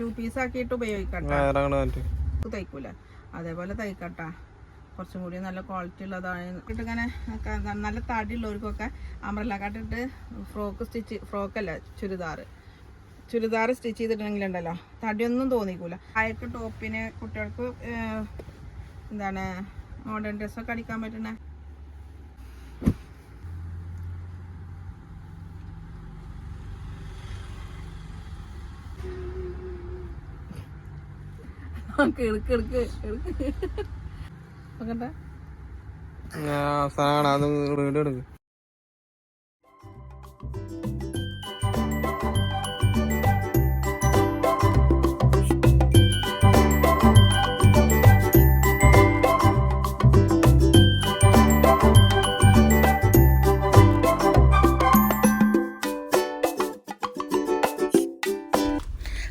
To piece ആക്കിയിട്ട് ഉപയോഗിക്കട്ടെ. തയ്ക്കൂല. അതേപോലെ തയ്ക്കട്ടാ. കുറച്ചും കൂടി നല്ല ക്വാളിറ്റി ഉള്ളതാണ്. ഇങ്ങനെ നല്ല തടിയുള്ളവർക്കൊക്കെ അമ്രല്ല കാട്ടിട്ട് ഫ്രോക്ക് സ്റ്റിച്ച് ഫ്രോക്കല്ല ചുരിദാർ. ചുരിദാർ സ്റ്റിച്ച് ചെയ്തിട്ടുണ്ടെങ്കിലുണ്ടല്ലോ തടിയൊന്നും തോന്നിക്കൂല. ആയിട്ട് ടോപ്പിന് കുട്ടികൾക്ക് എന്താണ് മോഡേൺ ഡ്രസ്സൊക്കെ അടിക്കാൻ പറ്റണേ കിടക്ക് എടുക്ക് എടുക്ക് നോക്കട്ടെ. സാധനം അത് വീഡിയോ എടുക്ക്.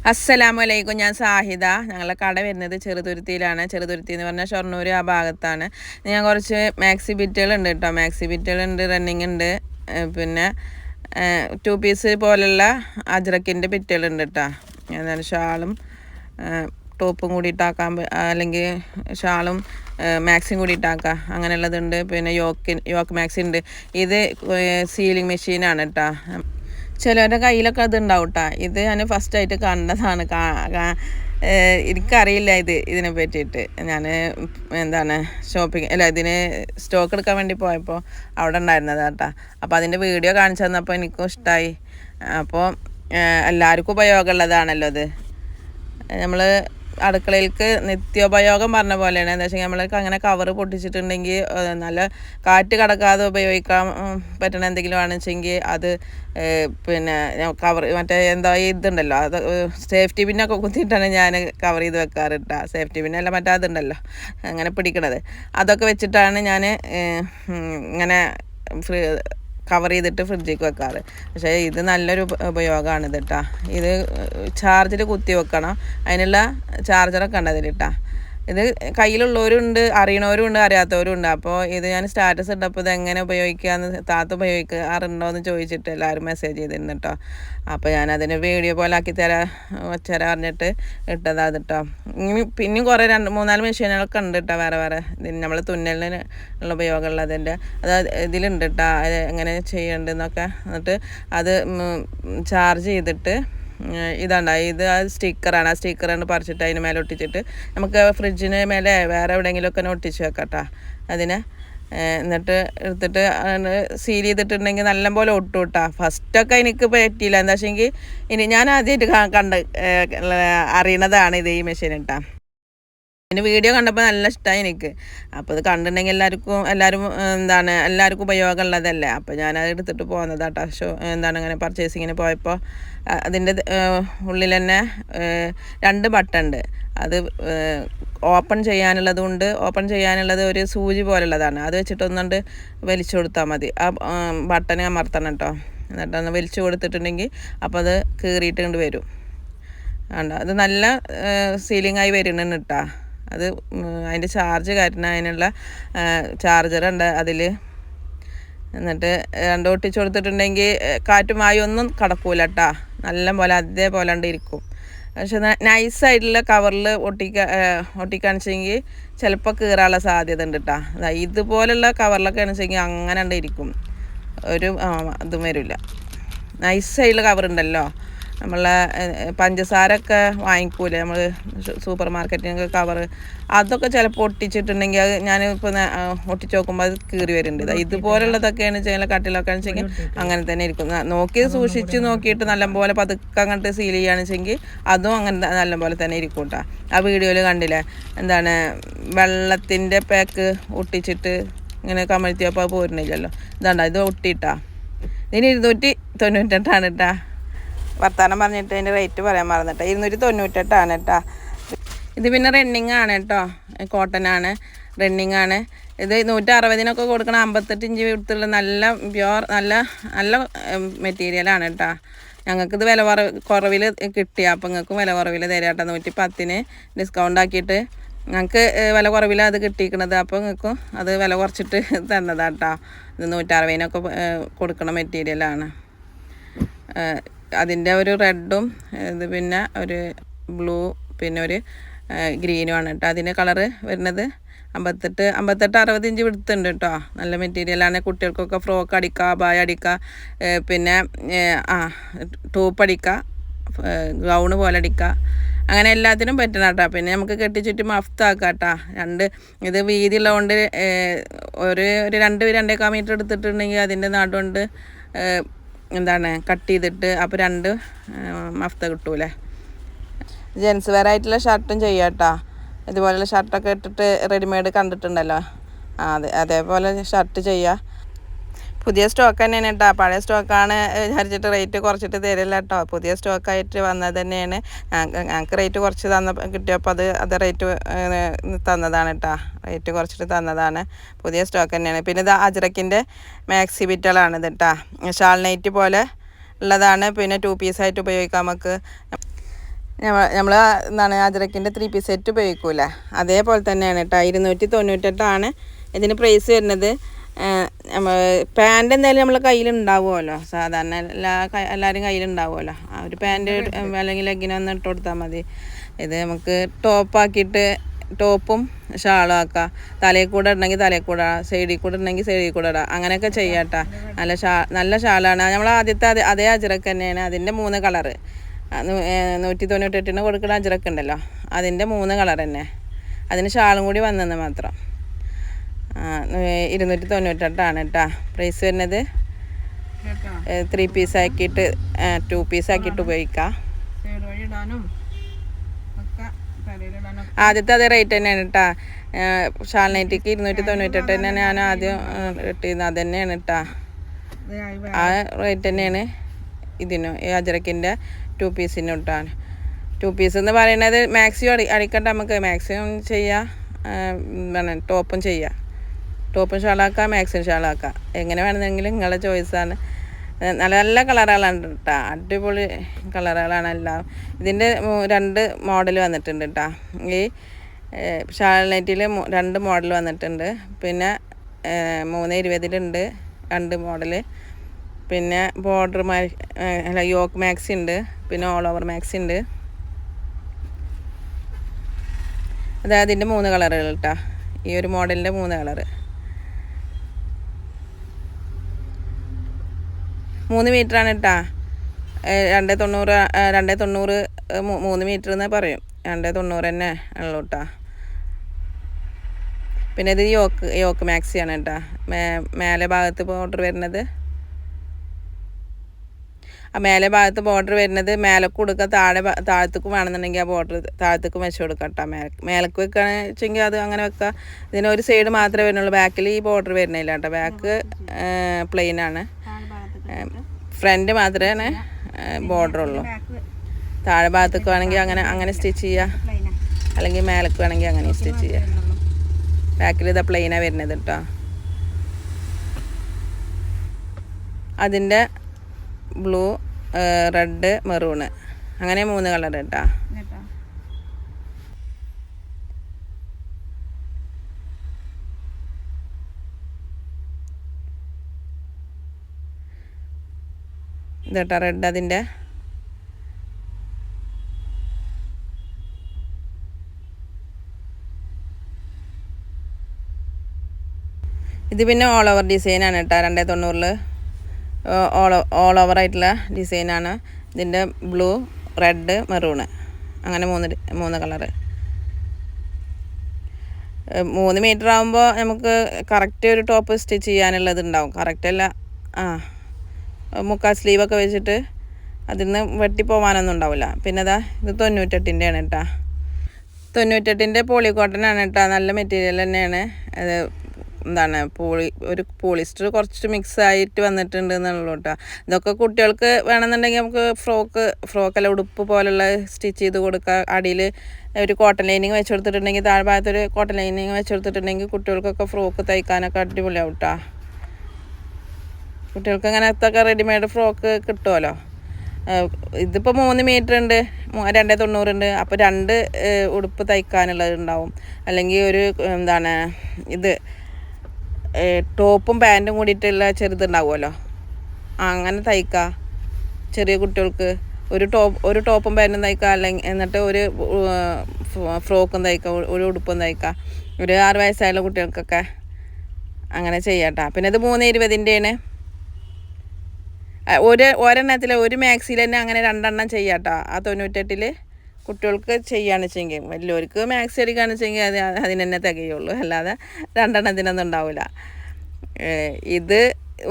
അസ്സലാമു അലൈക്കും ഞാൻ സാഹിദ. ഞങ്ങളുടെ കട വരുന്നത് ചെറുതുരുത്തിയിലാണ്. ചെറുതുരുത്തി എന്ന് പറഞ്ഞാൽ ഷൊർണൂർ ആ ഭാഗത്താണ്. ഞാൻ കുറച്ച് മാക്സി ബിറ്റുകൾ ഉണ്ട് കേട്ടോ മാക്സി ബിറ്റുകൾ ഉണ്ട് റണ്ണിങ് ഉണ്ട് പിന്നെ ടു പീസ് പോലുള്ള അജ്രക്കിന്റെ ബിറ്റുകൾ ഉണ്ട് കേട്ടോ എന്നാൽ ഷാളും ടോപ്പും കൂടി ഇട്ടാക്കാൻ അല്ലെങ്കിൽ ഷാളും ഏഹ് കൂടി ഇട്ടാക്കാം. അങ്ങനെയുള്ളതുണ്ട്. പിന്നെ യോക്ക് യോക്ക് മാക്സി ഉണ്ട്. ഇത് സീലിംഗ് മെഷീനാണ് കേട്ടോ ചിലവരുടെ കയ്യിലൊക്കെ അത് ഉണ്ടാവും കേട്ടോ ഇത് ഞാൻ ഫസ്റ്റ് ആയിട്ട് കണ്ടതാണ്. എനിക്കറിയില്ല ഇത് ഇതിനെ പറ്റിയിട്ട്. ഞാൻ എന്താണ് ഷോപ്പിംഗ് അല്ല ഇതിന് സ്റ്റോക്ക് എടുക്കാൻ വേണ്ടി പോയപ്പോൾ അവിടെ ഉണ്ടായിരുന്നത് കേട്ടോ അപ്പോൾ അതിന്റെ വീഡിയോ കാണിച്ചു തന്നപ്പോൾ എനിക്കും ഇഷ്ടമായി അപ്പോൾ എല്ലാവർക്കും ഉപയോഗമുള്ളതാണല്ലോ അത് നമ്മൾ അടുക്കളയിലേക്ക് നിത്യോപയോഗം പറഞ്ഞ പോലെയാണ്. എന്താ വെച്ചാൽ നമ്മൾ അങ്ങനെ കവർ പൊട്ടിച്ചിട്ടുണ്ടെങ്കിൽ നല്ല കാറ്റ് കടക്കാതെ ഉപയോഗിക്കാൻ പറ്റണ എന്തെങ്കിലും വെച്ചെങ്കിൽ അത് പിന്നെ കവർ മറ്റേ എന്താ ഇതുണ്ടല്ലോ അത് സേഫ്റ്റി പിന്നൊക്കെ കുത്തിയിട്ടാണ് ഞാൻ കവർ ചെയ്ത് വെക്കാറ് കേട്ടോ സേഫ്റ്റി പിന്നല്ല മറ്റേ അതുണ്ടല്ലോ അങ്ങനെ പിടിക്കണത്. അതൊക്കെ വെച്ചിട്ടാണ് ഞാൻ ഇങ്ങനെ ഫ്രീ കവർ ചെയ്തിട്ട് ഫ്രിഡ്ജിലേക്ക് വെക്കാറ്. പക്ഷേ ഇത് നല്ലൊരു ഉപ- ഉപയോഗമാണ് ഇത് കേട്ടോ ഇത് ചാർജിൽ കുത്തി വെക്കണം. അതിനുള്ള ചാർജറൊക്കെ ഉണ്ട് അതിൽ കേട്ടോ ഇത് കയ്യിലുള്ളവരുണ്ട് അറിയണവരുണ്ട് അറിയാത്തവരുണ്ട്. അറിയാത്തവരും അപ്പോൾ ഇത് ഞാൻ സ്റ്റാറ്റസ് ഇട്ടപ്പോൾ ഇത് എങ്ങനെ ഉപയോഗിക്കാന്ന് താത്ത ഉപയോഗിക്കാറുണ്ടോ എന്ന് ചോദിച്ചിട്ട് എല്ലാവരും മെസ്സേജ് ചെയ്തിരുന്നു കേട്ടോ അപ്പോൾ ഞാൻ അതിന് വീഡിയോ പോലെ ആക്കി തരാ വെച്ചരാ പറഞ്ഞിട്ട് ഇട്ടതാ കേട്ടോ ഇനി പിന്നെയും കുറേ രണ്ട് മൂന്നാൽ മെഷീനുകളൊക്കെ ഉണ്ട് കേട്ടോ വേറെ വേറെ. ഇതിന് നമ്മൾ തുന്നലിന് ഉള്ള ഉപയോഗമുള്ള അതിന്റെ അത് ഇതിലുണ്ട് കേട്ടോ എങ്ങനെ ചെയ്യേണ്ടതെന്നൊക്കെ എന്നിട്ട് അത് ചാർജ് ചെയ്തിട്ട് ഇതാണ്ട ഇത് ആ സ്റ്റിക്കറാണ്. ആ സ്റ്റിക്കറാണ് പറിച്ചിട്ട് അതിന് മേലെ ഒട്ടിച്ചിട്ട് നമുക്ക് ഫ്രിഡ്ജിന് മേലെ വേറെ എവിടെയെങ്കിലുമൊക്കെ ഒട്ടിച്ച് വെക്കാം അതിനെ. എന്നിട്ട് എടുത്തിട്ട് സീൽ ചെയ്തിട്ടുണ്ടെങ്കിൽ നല്ലപോലെ ഒട്ടും കേട്ടോ ഫസ്റ്റൊക്കെ എനിക്ക് പറ്റിയില്ല. എന്താ വെച്ചെങ്കിൽ ഇനി ഞാൻ ആദ്യമായിട്ട് കണ്ട് അറിയണതാണ് ഇത് ഈ മെഷീൻ കേട്ടോ പിന്നെ വീഡിയോ കണ്ടപ്പോൾ നല്ല ഇഷ്ടമായി എനിക്ക്. അപ്പോൾ ഇത് കണ്ടിട്ടുണ്ടെങ്കിൽ എല്ലാവർക്കും എല്ലാവരും എന്താണ് എല്ലാവർക്കും ഉപയോഗമുള്ളതല്ലേ അപ്പോൾ ഞാനത് എടുത്തിട്ട് എടുത്തിട്ട് പോകുന്നതാട്ടോ ഷോ എന്താണ് അങ്ങനെ പർച്ചേസിങ്ങിന് പോയപ്പോൾ അതിന്റെ ഉള്ളിൽ തന്നെ രണ്ട് ബട്ടൺ ഉണ്ട്. അത് ഓപ്പൺ ചെയ്യാനുള്ളതുകൊണ്ട് ഓപ്പൺ ചെയ്യാനുള്ളത് ഒരു സൂചി പോലുള്ളതാണ്. അത് വെച്ചിട്ട് ഒന്നുകൊണ്ട് വലിച്ചു കൊടുത്താൽ മതി. ആ ബട്ടൺ അമർത്തണം കേട്ടോ എന്നിട്ടൊന്ന് വലിച്ചു കൊടുത്തിട്ടുണ്ടെങ്കിൽ അപ്പോൾ അത് കീറിയിട്ട് കൊണ്ട് വരും. വേണ്ട അത് നല്ല സീലിംഗ് ആയി വരുന്നുണ്ട് കേട്ടോ അത് അതിന്റെ ചാർജ് കാരണം അതിനുള്ള ചാർജർ ഉണ്ട് അതിൽ എന്നിട്ട് രണ്ട് ഒട്ടിച്ച് കൊടുത്തിട്ടുണ്ടെങ്കിൽ കാറ്റുമായി ഒന്നും കടക്കൂല കേട്ടാ നല്ല പോലെ അതേപോലെ ഉണ്ട് ഇരിക്കും. പക്ഷെ നൈസായിട്ടുള്ള കവറിൽ ഒട്ടിക്ക ഒട്ടിക്കാണിച്ചെങ്കിൽ ചിലപ്പോൾ കീറാനുള്ള സാധ്യത ഉണ്ട് കേട്ടോ ഇതുപോലുള്ള കവറിലൊക്കെ ആണെച്ചെങ്കിൽ അങ്ങനെ ഉണ്ട് ഒരു ഇതും വരില്ല നൈസായിട്ടുള്ള കവർ ഉണ്ടല്ലോ. നമ്മളെ പഞ്ചസാരൊക്കെ വാങ്ങിക്കൂലേ? നമ്മൾ സൂപ്പർ മാർക്കറ്റിനൊക്കെ കവർ അതൊക്കെ ചിലപ്പോൾ ഒട്ടിച്ചിട്ടുണ്ടെങ്കിൽ അത് ഞാൻ ഒട്ടിച്ച് നോക്കുമ്പോൾ അത് കീറി വരുന്നുണ്ട് ഇതാ ഇതുപോലുള്ളതൊക്കെയാണ് ചെയ്യുന്നത് കട്ടിലൊക്കെ വെച്ചെങ്കിൽ അങ്ങനെ തന്നെ ഇരിക്കും. നോക്കി സൂക്ഷിച്ച് നോക്കിയിട്ട് നല്ലപോലെ പതുക്കെ അങ്ങോട്ട് സീൽ ചെയ്യുകയാണെന്ന് വെച്ചെങ്കിൽ അതും അങ്ങനെ നല്ലപോലെ തന്നെ ഇരിക്കും കേട്ടോ ആ വീഡിയോയിൽ കണ്ടില്ലേ? എന്താണ് വെള്ളത്തിന്റെ പാക്ക് ഒട്ടിച്ചിട്ട് ഇങ്ങനെ കമഴ്ത്തിയപ്പോൾ പോരുന്നില്ലല്ലോ. ഇതാണ്ടോ ഇത് ഒട്ടിയിട്ടാ ഇതിന് ഇരുന്നൂറ്റി തൊണ്ണൂറ്റെട്ടാണ് കേട്ടാ വർത്താനം പറഞ്ഞിട്ട് അതിന്റെ റേറ്റ് പറയാൻ മറന്നിട്ടാ. ഇരുന്നൂറ്റി തൊണ്ണൂറ്റെട്ടാണ് കേട്ടോ ഇത് പിന്നെ റണ്ണിങ് ആണ് കേട്ടോ കോട്ടൺ ആണ് റണ്ണിങ് ആണ്. ഇത് നൂറ്റി അറുപതിനൊക്കെ കൊടുക്കണ അമ്പത്തെട്ട് ഇഞ്ച് വിടുത്തുള്ള നല്ല പ്യോർ നല്ല നല്ല മെറ്റീരിയലാണ് കേട്ടോ ഞങ്ങൾക്കിത് വില കുറ കുറവിൽ കിട്ടി. അപ്പം നിങ്ങൾക്കും വില കുറവിൽ തരാം കേട്ടോ നൂറ്റി പത്തിന് ഡിസ്കൗണ്ട് ആക്കിയിട്ട് ഞങ്ങൾക്ക് വില കുറവിലാണ് അത് കിട്ടിയിരിക്കണത്. അപ്പോൾ നിങ്ങൾക്കും അത് വില കുറച്ചിട്ട് തന്നതാട്ടോ ഇത് നൂറ്ററുപതിനൊക്കെ കൊടുക്കണ മെറ്റീരിയലാണ് അതിന്റെ ഒരു റെഡും ഇത് പിന്നെ ഒരു ബ്ലൂ പിന്നെ ഒരു ഗ്രീനും ആണ് കേട്ടോ. അതിന്റെ കളറ് വരുന്നത് അമ്പത്തെട്ട് അമ്പത്തെട്ട് ഇഞ്ച് വിടുത്തുണ്ട് കേട്ടോ. നല്ല മെറ്റീരിയലാണ് കുട്ടികൾക്കൊക്കെ ഫ്രോക്ക് അടിക്കുക ബായ അടിക്കുക പിന്നെ ആ ടോപ്പ് അടിക്കുക ഗൗണ് പോലെ അടിക്കുക. അങ്ങനെ എല്ലാത്തിനും പറ്റണം കേട്ടോ. പിന്നെ നമുക്ക് കെട്ടി ചുറ്റും അഫ്താക്കാം കേട്ടോ. രണ്ട് ഇത് വീതിയുള്ളതുകൊണ്ട് ഒരു ഒരു രണ്ട് രണ്ടേക്കാൽ മീറ്റർ എടുത്തിട്ടുണ്ടെങ്കിൽ അതിന്റെ നാടുകൊണ്ട് എന്താണ് കട്ട് ചെയ്തിട്ട് അപ്പോൾ രണ്ട് മഫ്ത കിട്ടൂലേ? ജെൻസ് വെയർ ആയിട്ടുള്ള ഷർട്ടും ചെയ്യാം കേട്ടോ ഇതുപോലുള്ള ഷർട്ടൊക്കെ ഇട്ടിട്ട് റെഡിമെയ്ഡ് കണ്ടിട്ടുണ്ടല്ലോ. അതെ അതേപോലെ ഷർട്ട് ചെയ്യുക പുതിയ സ്റ്റോക്ക് തന്നെയാണ് കേട്ടോ പഴയ സ്റ്റോക്കാണ് വിചാരിച്ചിട്ട് റേറ്റ് കുറച്ചിട്ട് തരില്ല കേട്ടോ പുതിയ സ്റ്റോക്കായിട്ട് വന്നത് തന്നെയാണ്. ഞങ്ങൾക്ക് റേറ്റ് കുറച്ച് തന്ന കിട്ടിയപ്പോൾ അത് അത് റേറ്റ് തന്നതാണ് കേട്ടോ റേറ്റ് കുറച്ചിട്ട് തന്നതാണ്. പുതിയ സ്റ്റോക്ക് തന്നെയാണ് പിന്നെ ഇത് അജ്രക്കിന്റെ മാക്സി ബിറ്റുകളാണ് ഇത് കേട്ടോ ഷാൾ നൈറ്റ് പോലെ ഉള്ളതാണ്. പിന്നെ ടു പീസായിട്ട് ഉപയോഗിക്കാം നമുക്ക് നമ്മൾ എന്താണ് അജ്രക്കിന്റെ ത്രീ പീസ് സെറ്റ് ഉപയോഗിക്കൂല? അതേപോലെ തന്നെയാണ് കേട്ടോ ഇരുന്നൂറ്റി തൊണ്ണൂറ്റെട്ടാണ് ഇതിന് പ്രൈസ് വരുന്നത്. പാന്റ് എന്തായാലും നമ്മളെ കയ്യിലുണ്ടാവുമല്ലോ. സാധാരണ എല്ലാ എല്ലാവരും കയ്യിലുണ്ടാവുമല്ലോ. ആ ഒരു പാന്റ് അല്ലെങ്കിൽ ലെഗിനൊന്ന് ഇട്ട് കൊടുത്താൽ മതി. ഇത് നമുക്ക് ടോപ്പാക്കിയിട്ട് ടോപ്പും ഷാളും ആക്കാം. തലയിൽ കൂടെ ഇടണമെങ്കിൽ തലയിൽ കൂടെ ഇടാം. സൈഡിൽ കൂടെ ഇടണമെങ്കിൽ സൈഡിൽ കൂടെ ഇടാം. അങ്ങനെയൊക്കെ ചെയ്യാട്ടാ. നല്ല ഷാ നല്ല ഷാളാണ്. നമ്മൾ ആദ്യത്തെ അതേ അതേ അജിറക്ക് തന്നെയാണ്. അതിന്റെ മൂന്ന് കളറ് നൂറ്റി തൊണ്ണൂറ്റെട്ടിന് കൊടുക്കുന്ന അജിറക്ക് ഉണ്ടല്ലോ. അതിന്റെ മൂന്ന് കളർ തന്നെ. അതിന് ഷാളും കൂടി വന്നെന്ന് മാത്രം. ഇരുന്നൂറ്റി തൊണ്ണൂറ്റെട്ടാണ് കേട്ടോ പ്രൈസ് വരുന്നത് ത്രീ പീസ് ആക്കിയിട്ട് ടു പീസ് ആക്കിയിട്ട് ഉപയോഗിക്കാം. ആദ്യത്തെ അതേ റേറ്റ് തന്നെയാണ് കേട്ടാ ഷാൾ നൈറ്റിക്ക് ഇരുന്നൂറ്റി തൊണ്ണൂറ്റെട്ട് തന്നെയാണ് ഞാൻ ആദ്യം കിട്ടിയത് അത് തന്നെയാണ് കേട്ടാ ആ റേറ്റ് തന്നെയാണ് ഇതിനും ഈ അജറക്കിന്റെ ടു പീസിനും ഇട്ടാണ് ടു പീസ് എന്ന് പറയുന്നത് മാക്സിമം അടി അടിക്കട്ടെ നമുക്ക്. മാക്സിമം ചെയ്യാം ടോപ്പും ചെയ്യാം. ടോപ്പും ഷാളാക്കാം മാക്സിൻ ഷാളാക്കാം എങ്ങനെ വേണമെന്നെങ്കിലും നിങ്ങളുടെ ചോയ്സാണ് നല്ല നല്ല കളറുകളാണ് കേട്ടോ അടിപൊളി കളറുകളാണ് എല്ലാം. ഇതിന്റെ രണ്ട് മോഡൽ വന്നിട്ടുണ്ട് കേട്ടോ ഈ ഷാൾ നൈറ്റിൽ രണ്ട് മോഡൽ വന്നിട്ടുണ്ട്. പിന്നെ മൂന്ന് ഇരുപതിലുണ്ട് രണ്ട് മോഡൽ പിന്നെ ബോർഡർ അല്ല യോക്ക് മാക്സി ഉണ്ട്. പിന്നെ ഓൾ ഓവർ മാക്സി ഉണ്ട്. അതായത് ഇതിന്റെ മൂന്ന് കളറുകൾ കേട്ടോ ഈ ഒരു മോഡലിന്റെ മൂന്ന് കളറ്. മൂന്ന് മീറ്ററാണ് കേട്ടാ രണ്ട് തൊണ്ണൂറ് രണ്ട് തൊണ്ണൂറ് മൂന്ന് മീറ്റർ എന്നേ പറയും. രണ്ട് തൊണ്ണൂറ് തന്നെ ഉള്ളൂ കേട്ടാ പിന്നെ ഇത് യോക്ക് യോക്ക് മാക്സിയാണ് കേട്ടാ മേലെ ഭാഗത്ത് ബോർഡർ വരുന്നത്. ആ മേലെ ഭാഗത്ത് ബോർഡർ വരുന്നത് മേലക്ക് കൊടുക്കുക താഴെ താഴത്തേക്കും വേണമെന്നുണ്ടെങ്കിൽ ആ ബോർഡർ താഴത്തേക്കും വെച്ച് കൊടുക്കാം കേട്ടോ മേലെ മേലക്ക് വെക്കുകയാണെന്ന് വെച്ചെങ്കിൽ അത് അങ്ങനെ വെക്കുക ഇതിന് ഒരു സൈഡ് മാത്രമേ വരുന്നുള്ളൂ. ബാക്കിൽ ഈ ബോർഡർ വരുന്നില്ല കേട്ടോ ബാക്ക് പ്ലെയിൻ ആണ്. ഫ്രണ്ട് മാത്രമേ ബോർഡർ ഉള്ളൂ. താഴെ ഭാഗത്തേക്ക് വേണമെങ്കിൽ അങ്ങനെ അങ്ങനെ സ്റ്റിച്ച് ചെയ്യാം. അല്ലെങ്കിൽ മേലേക്ക് വേണമെങ്കിൽ അങ്ങനെ സ്റ്റിച്ച് ചെയ്യാം. ബാക്കിൽ ഇതാ പ്ലെയിനാണ് വരുന്നത് കേട്ടോ അതിന്റെ ബ്ലൂ റെഡ് മെറൂണ് അങ്ങനെ മൂന്ന് കളർ കേട്ടോ ഇതേട്ടാ റെഡ് അതിന്റെ. ഇത് പിന്നെ ഓൾ ഓവർ ഡിസൈനാണ് കേട്ടോ രണ്ടേ തൊണ്ണൂറിൽ ഓൾ ഓൾ ഓവർ ആയിട്ടുള്ള ഡിസൈനാണ് ഇതിന്റെ ബ്ലൂ റെഡ് മെറൂണ് അങ്ങനെ മൂന്ന് മൂന്ന് കളറ് മൂന്ന് മീറ്റർ ആകുമ്പോൾ നമുക്ക് കറക്റ്റ് ഒരു ടോപ്പ് സ്റ്റിച്ച് ചെയ്യാനുള്ളത് ഉണ്ടാവും കറക്റ്റ് അല്ല. ആ. മുക്കാൽ സ്ലീവൊക്കെ വെച്ചിട്ട് അതിൽ നിന്ന് വെട്ടിപ്പോവാനൊന്നും ഉണ്ടാവില്ല. പിന്നെ അതാ ഇത് തൊണ്ണൂറ്റെട്ടിന്റെ ആണ് കേട്ടോ തൊണ്ണൂറ്റെട്ടിന്റെ പോളി കോട്ടനാണ് കേട്ടോ നല്ല മെറ്റീരിയൽ തന്നെയാണ്. അത് എന്താണ് പോളി ഒരു പോളിസ്റ്റർ കുറച്ച് മിക്സ് ആയിട്ട് വന്നിട്ടുണ്ട് എന്നുള്ളൂ കേട്ടോ ഇതൊക്കെ കുട്ടികൾക്ക് വേണമെന്നുണ്ടെങ്കിൽ നമുക്ക് ഫ്രോക്ക് ഫ്രോക്കല്ല ഉടുപ്പ് പോലുള്ള സ്റ്റിച്ച് ചെയ്ത് കൊടുക്കുക അടിയിൽ ഒരു കോട്ടൺ ലൈനിങ് വെച്ച് കൊടുത്തിട്ടുണ്ടെങ്കിൽ താഴ്ഭാഗത്തൊരു കോട്ടൺ ലൈനിങ് വെച്ച് കൊടുത്തിട്ടുണ്ടെങ്കിൽ കുട്ടികൾക്കൊക്കെ ഫ്രോക്ക് തയ്ക്കാനൊക്കെ അടിപൊളിയാവും കേട്ടോ കുട്ടികൾക്ക് അങ്ങനത്തൊക്കെ റെഡിമെയ്ഡ് ഫ്രോക്ക് കിട്ടുമല്ലോ ഇതിപ്പോൾ മൂന്ന് മീറ്റർ ഉണ്ട് രണ്ടേ തൊണ്ണൂറുണ്ട് അപ്പോൾ രണ്ട് ഉടുപ്പ് തയ്ക്കാനുള്ളത് ഉണ്ടാവും. അല്ലെങ്കിൽ ഒരു എന്താണ് ഇത് ടോപ്പും പാന്റും കൂടിയിട്ടുള്ള ചെറുതുണ്ടാവുമല്ലോ അങ്ങനെ തയ്ക്കാം ചെറിയ കുട്ടികൾക്ക്. ഒരു ടോപ്പ് ഒരു ടോപ്പും പാന്റും തയ്ക്കുക അല്ലെങ്കിൽ എന്നിട്ട് ഒരു ഫ്രോക്കും തയ്ക്കുക ഒരു ഉടുപ്പും തയ്ക്കുക ഒരു ആറ് വയസ്സായുള്ള കുട്ടികൾക്കൊക്കെ അങ്ങനെ ചെയ്യാട്ടോ. പിന്നെ ഇത് മൂന്ന് ഇരുപതിന്റെയാണ് ഒരു ഒരെണ്ണത്തിൽ ഒരു മാക്സിയിൽ തന്നെ അങ്ങനെ രണ്ടെണ്ണം ചെയ്യാട്ടോ. ആ തൊണ്ണൂറ്റെട്ടിൽ കുട്ടികൾക്ക് ചെയ്യുകയാണ് വെച്ചെങ്കിൽ വലിയവർക്ക് മാക്സി അടിക്കുകയാണ് വെച്ചെങ്കിൽ അത് അതിന് തന്നെ തികയുള്ളൂ. അല്ലാതെ രണ്ടെണ്ണത്തിനൊന്നും ഉണ്ടാവില്ല ഇത്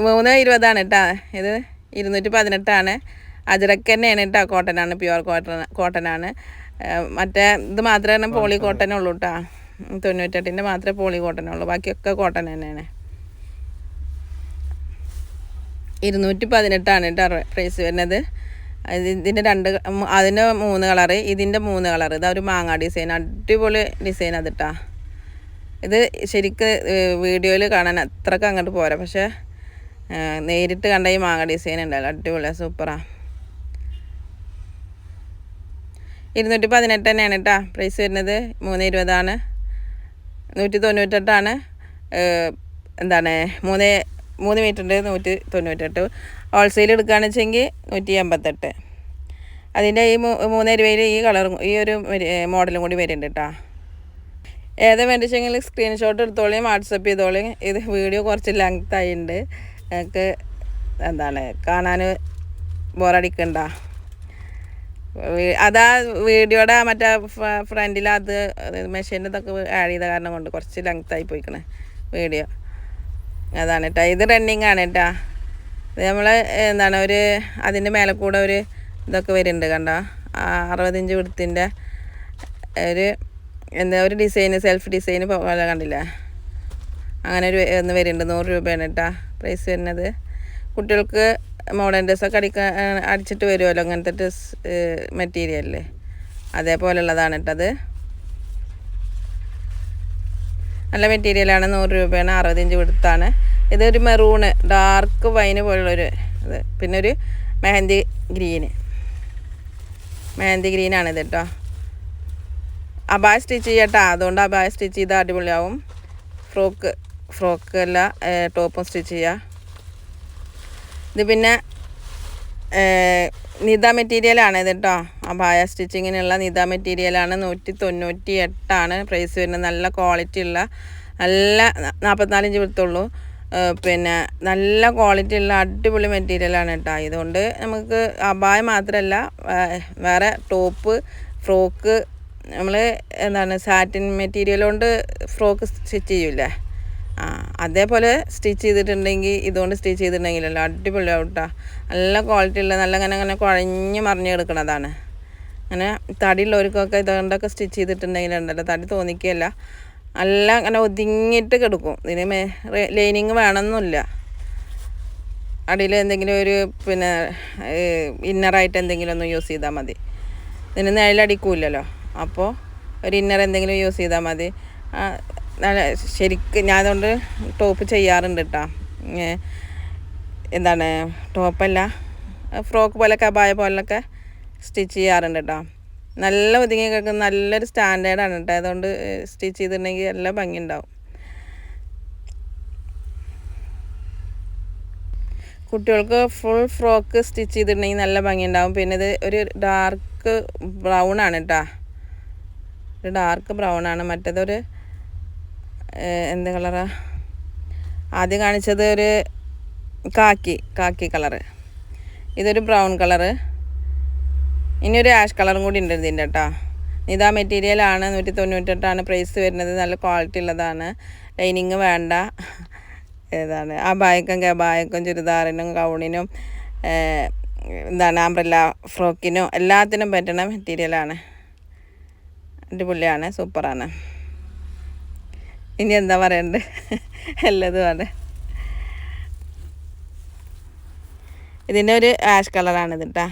മൂന്ന് ഇരുപതാണ് കേട്ടോ ഇത് ഇരുന്നൂറ്റി പതിനെട്ടാണ്. അജറക്ക് തന്നെയാണ് കേട്ടോ കോട്ടനാണ് പ്യുവർ കോട്ടൺ കോട്ടനാണ് മറ്റേ ഇത് മാത്രമേ പോളി കോട്ടനേ ഉള്ളൂ കേട്ടോ തൊണ്ണൂറ്റെട്ടിന്റെ മാത്രമേ പോളി കോട്ടനേ ഉള്ളൂ. ബാക്കിയൊക്കെ കോട്ടൺ തന്നെയാണ്. ഇരുന്നൂറ്റി പതിനെട്ടാണ് കേട്ടോ പ്രൈസ് വരുന്നത്. ഇതിന്റെ രണ്ട് അതിന്റെ മൂന്ന് കളറ് ഇതിന്റെ മൂന്ന് കളറ്. ഇതാ ഒരു മാങ്ങ ഡിസൈൻ അടിപൊളി ഡിസൈൻ അത് ഇട്ടാ ഇത് ശരിക്ക് വീഡിയോയിൽ കാണാൻ അത്രയ്ക്ക് അങ്ങോട്ട് പോരാ. പക്ഷേ നേരിട്ട് കണ്ട ഈ മാങ്ങ ഡിസൈൻ ഉണ്ടല്ലോ. അടിപൊളിയാ സൂപ്പറാണ് ഇരുന്നൂറ്റി പതിനെട്ട് തന്നെയാണ് കേട്ടോ പ്രൈസ് വരുന്നത്. മൂന്ന് ഇരുപതാണ് നൂറ്റി തൊണ്ണൂറ്റെട്ടാണ് എന്താണ് മൂന്ന് മൂന്ന് മീറ്ററിന്റെ നൂറ്റി തൊണ്ണൂറ്റെട്ട്. ഹോൾസെയിൽ എടുക്കുകയാണെന്ന് വെച്ചെങ്കിൽ നൂറ്റി എൺപത്തെട്ട്. അതിന്റെ ഈ മൂന്ന് രൂപയിൽ ഈ കളറും ഈ ഒരു മോഡലും കൂടി വരുന്നുണ്ട് കേട്ടോ. ഏതാ വേണ്ടിച്ചെങ്കിൽ സ്ക്രീൻഷോട്ട് എടുത്തോളിയും വാട്സപ്പ് ചെയ്തോളിയും ഇത് വീഡിയോ കുറച്ച് ലെങ്ത് ആയിട്ടുണ്ട്. എനിക്ക് എന്താണ് കാണാൻ ബോറടിക്കണ്ട അതാ വീഡിയോയുടെ മറ്റേ ഫ്രണ്ടിൽ അത് മെഷീന്റെ ഇതൊക്കെ ആഡ് ചെയ്ത കാരണം കൊണ്ട് കുറച്ച് ലെങ്ത് ആയി പോയിക്കണേ വീഡിയോ അതാണ് കേട്ടോ ഇത് റണ്ണിങ് ആണ് കേട്ടോ ഇത് നമ്മൾ എന്താണ് ഒരു അതിന്റെ മേലെ കൂടെ ഒരു ഇതൊക്കെ വരുന്നുണ്ട് കണ്ടോ? അറുപത്തിഞ്ച് വിടുത്തിന്റെ ഒരു എന്താ ഒരു ഡിസൈന് സെൽഫ് ഡിസൈന് പോലെ കണ്ടില്ല? അങ്ങനെ ഒരു ഒന്ന് വരുന്നുണ്ട്. നൂറ് രൂപയാണ് കേട്ടോ പ്രൈസ് വരുന്നത്. കുട്ടികൾക്ക് മോഡേൺ ഡ്രസ്സൊക്കെ അടിക്കാൻ അടിച്ചിട്ട് വരുമല്ലോ അങ്ങനത്തെ ഡ്രസ് മെറ്റീരിയലിൽ അതേപോലെയുള്ളതാണ് കേട്ടത് നല്ല മെറ്റീരിയലാണ് നൂറ് രൂപയാണ് അറുപത്തഞ്ച് കൊടുത്താണ് ഇതൊരു മെറൂണ് ഡാർക്ക് വൈന് പോലുള്ളൊരു ഇത്. പിന്നെ ഒരു മെഹന്തി ഗ്രീന് മെഹന്തി ഗ്രീനാണിത് കേട്ടോ അബായ സ്റ്റിച്ച് ചെയ്യട്ടോ. അതുകൊണ്ട് അബായ സ്റ്റിച്ച് ചെയ്താൽ അടിപൊളിയാവും. ഫ്രോക്ക് ഫ്രോക്ക് അല്ല ടോപ്പും സ്റ്റിച്ച് ചെയ്യുക ഇത് പിന്നെ നിത മെറ്റീരിയലാണ് ഇത് കേട്ടോ അബായ സ്റ്റിച്ചിങ്ങിനുള്ള നിത മെറ്റീരിയലാണ് നൂറ്റി തൊണ്ണൂറ്റി എട്ടാണ് പ്രൈസ് വരുന്നത്. നല്ല ക്വാളിറ്റി ഉള്ള നല്ല നാൽപ്പത്തിനാലിഞ്ച് വിടുത്തുള്ളൂ പിന്നെ നല്ല ക്വാളിറ്റി ഉള്ള അടിപൊളി മെറ്റീരിയലാണ് കേട്ടോ ഇതുകൊണ്ട് നമുക്ക് അബായ മാത്രമല്ല വേറെ ടോപ്പ് ഫ്രോക്ക് നമ്മൾ എന്താണ് സാറ്റിൻ മെറ്റീരിയൽ കൊണ്ട് ഫ്രോക്ക് സ്റ്റിച്ച് ചെയ്യൂലേ അതേപോലെ സ്റ്റിച്ച് ചെയ്തിട്ടുണ്ടെങ്കിൽ ഇതുകൊണ്ട് സ്റ്റിച്ച് ചെയ്തിട്ടുണ്ടെങ്കിലല്ലോ അടിപൊളി കേട്ടോ നല്ല ക്വാളിറ്റി ഉള്ള നല്ല അങ്ങനെ അങ്ങനെ കുഴഞ്ഞ് മറിഞ്ഞ് കിടക്കണതാണ്. അങ്ങനെ തടിയുള്ളവർക്കൊക്കെ ഇതുകൊണ്ടൊക്കെ സ്റ്റിച്ച് ചെയ്തിട്ടുണ്ടെങ്കിലുണ്ടല്ലോ തടി തോന്നിക്കുകയല്ല. നല്ല അങ്ങനെ ഒതുങ്ങിയിട്ട് കിടക്കും. ഇതിന് ലൈനിങ് വേണമെന്നില്ല. അടിയിൽ എന്തെങ്കിലും ഒരു പിന്നെ ഇന്നറായിട്ട് എന്തെങ്കിലും ഒന്ന് യൂസ് ചെയ്താൽ മതി. ഇതിന് നിഴലടിക്കൂലല്ലോ അപ്പോൾ ഒരു ഇന്നർ എന്തെങ്കിലും യൂസ് ചെയ്താൽ മതി. നല്ല ശരിക്കും ഞാൻ അതുകൊണ്ട് ടോപ്പ് ചെയ്യാറുണ്ട് കേട്ടോ എന്താണ് ടോപ്പല്ല ഫ്രോക്ക് പോലെ കബായ പോലൊക്കെ സ്റ്റിച്ച് ചെയ്യാറുണ്ട് കേട്ടോ നല്ല ഒതുങ്ങി കിടക്കുന്ന നല്ലൊരു സ്റ്റാൻഡേർഡാണ് കേട്ടോ അതുകൊണ്ട് സ്റ്റിച്ച് ചെയ്തിട്ടുണ്ടെങ്കിൽ നല്ല ഭംഗിയുണ്ടാവും. കുട്ടികൾക്ക് ഫുൾ ഫ്രോക്ക് സ്റ്റിച്ച് ചെയ്തിട്ടുണ്ടെങ്കിൽ നല്ല ഭംഗി ഉണ്ടാവും പിന്നെ ഇത് ഒരു ഡാർക്ക് ബ്രൗൺ ആണ് കേട്ടോ ഒരു ഡാർക്ക് ബ്രൗൺ ആണ്. മറ്റേതൊരു എന്ത് കളറാ? ആദ്യം കാണിച്ചത് ഒരു കാക്കി കാക്കി കളറ്. ഇതൊരു ബ്രൗൺ കളറ്. ഇനി ഒരു ആഷ് കളറും കൂടി ഉണ്ട് ഇതിന്റെ കേട്ടോ. ഇതാ മെറ്റീരിയലാണ് നൂറ്റി തൊണ്ണൂറ്റെട്ടാണ് പ്രൈസ് വരുന്നത്. നല്ല ക്വാളിറ്റി ഉള്ളതാണ്. ലൈനിങ് വേണ്ട. ഏതാണ്? ആ ബായക്കും ഗബായക്കും ചുരിദാറിനും ഗൗണിനും എന്താണ് ആംബ്രല്ല ഫ്രോക്കിനും എല്ലാത്തിനും പറ്റുന്ന മെറ്റീരിയലാണ് അടിപൊളിയാണ്. സൂപ്പറാണ് ഇനി എന്താ പറയണ്ടേ? എല്ലതുമാണ് ഇതിന്റെ ഒരു ആഷ് കളറാണ് ഇത് കേട്ടോ